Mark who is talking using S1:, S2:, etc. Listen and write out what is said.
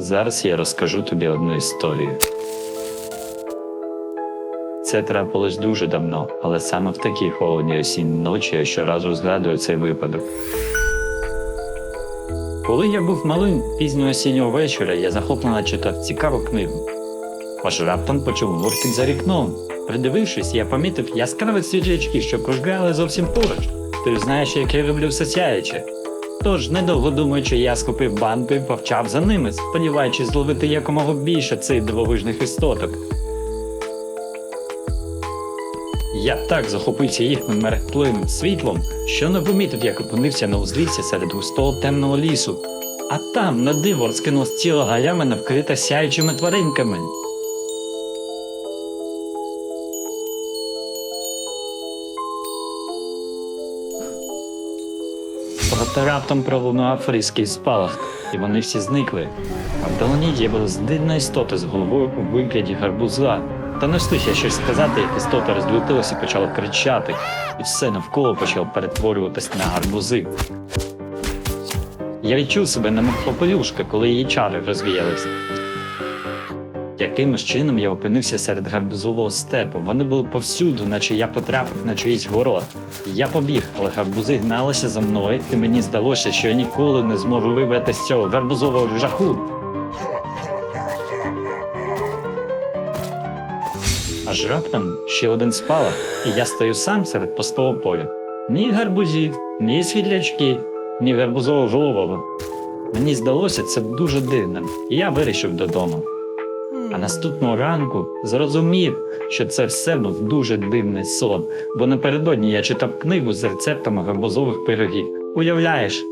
S1: Зараз я розкажу тобі одну історію. Це трапилось дуже давно, але саме в такі холодні осінні ночі я щоразу згадую цей випадок. Коли я був малим, пізнього осіннього вечора я захоплено читав цікаву книгу. Аж раптом почув гуркіт за вікном. Придивившись, я помітив яскраві світлячки, що кружляли зовсім поруч. Ти знаєш, як я люблю все сяюче. Тож, недовго думаючи, я скупив банку і повчав за ними, сподіваючись зловити якомога більше цих дивовижних істоток. Я так захопився їхнім мерехтливим світлом, що не помітив, як опинився на узліссі серед густого темного лісу. А там на диво розкинулась ціла галямина вкрита сяючими тваринками. Проте раптом пролунав фрізький спалах, і вони всі зникли. А вдалині з'явилась дивна істота з головою у вигляді гарбуза. Та не встиг я щось сказати, як істота розлютилася і почала кричати, і все навколо почало перетворюватись на гарбузи. Я відчув себе немов попелюшка, коли її чари розвіялися. Якимось чином я опинився серед гарбузового степу. Вони були повсюду, наче я потрапив на чиїсь город. Я побіг, але гарбузи гналися за мною, і мені здалося, що я ніколи не зможу вибрати з цього гарбузового жаху. Аж раптом ще один спалах, і я стою сам серед пустого поля. Ні гарбузів, ні світлячки, ні гарбузового голову. Мені здалося це дуже дивним, і я вирішив додому. А наступного ранку зрозумів, що це все був дуже дивний сон, бо напередодні я читав книгу з рецептами гарбузових пирогів. Уявляєш,